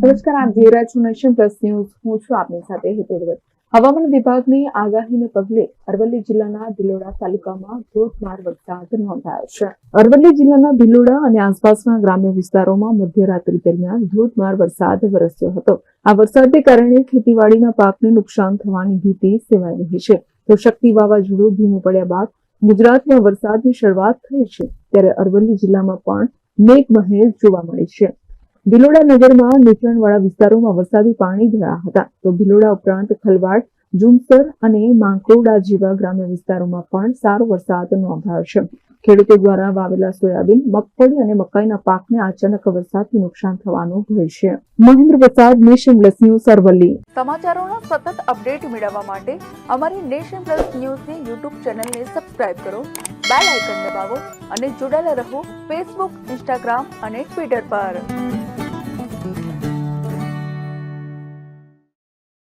નમસ્કાર, આપ જોઈ રહ્યા નેશન પ્લસ ન્યૂઝ. હું છું આપની સાથે હેતલ હવામાન વિભાગની આગાહીને પગલે અરવલ્લી જિલ્લાના ભિલોડા તાલુકામાં ધોધમાર વરસાદ નોંધાયો છે. અરવલ્લી જિલ્લાના ભિલોડા અને આસપાસના ગ્રામ્ય વિસ્તારોમાં મધ્યરાત્રિ દરમિયાન ધોધમાર વરસાદ વરસ્યો હતો. આ વરસાદને કારણે ખેતીવાડીના પાકને નુકસાન થવાની ભીતિ સેવાઈ રહી છે. તો શક્તિ વાવાઝોડું ધીમું પડ્યા બાદ ગુજરાતમાં વરસાદની શરૂઆત થઈ છે, ત્યારે અરવલ્લી જિલ્લામાં પણ મેઘમહેર જોવા મળી છે. ભિલોડા નગરમાં નીચાણવાળા વિસ્તારોમાં વરસાદી પાણી ભરાયા હતા. તો ભિલોડા ઉપરાંત ખલવાડ જુમસર અને માંકોડા જેવા ગ્રામ્ય વિસ્તારોમાં પણ સારો વરસાદ નોંધાયો છે. ખેડૂતો દ્વારા વાવેલા સોયાબીન, મગફળી અને મકાઈના પાકને અચાનક વરસાદથી નુકસાન થવાનો ભય છે. મહેન્દ્ર પ્રસાદ, નેશન પ્લસ ન્યૂઝ, અરવલ્લી. સમાચારોના સતત અપડેટ મેળવવા માટે અમારી નેશન પ્લસ ન્યૂઝની યુટ્યુબ ચેનલને સબસ્ક્રાઇબ કરો, બેલ આઇકન દબાવો અને જોડાયેલા રહો ફેસબુક, ઇન્સ્ટાગ્રામ અને ટ્વિટર પર.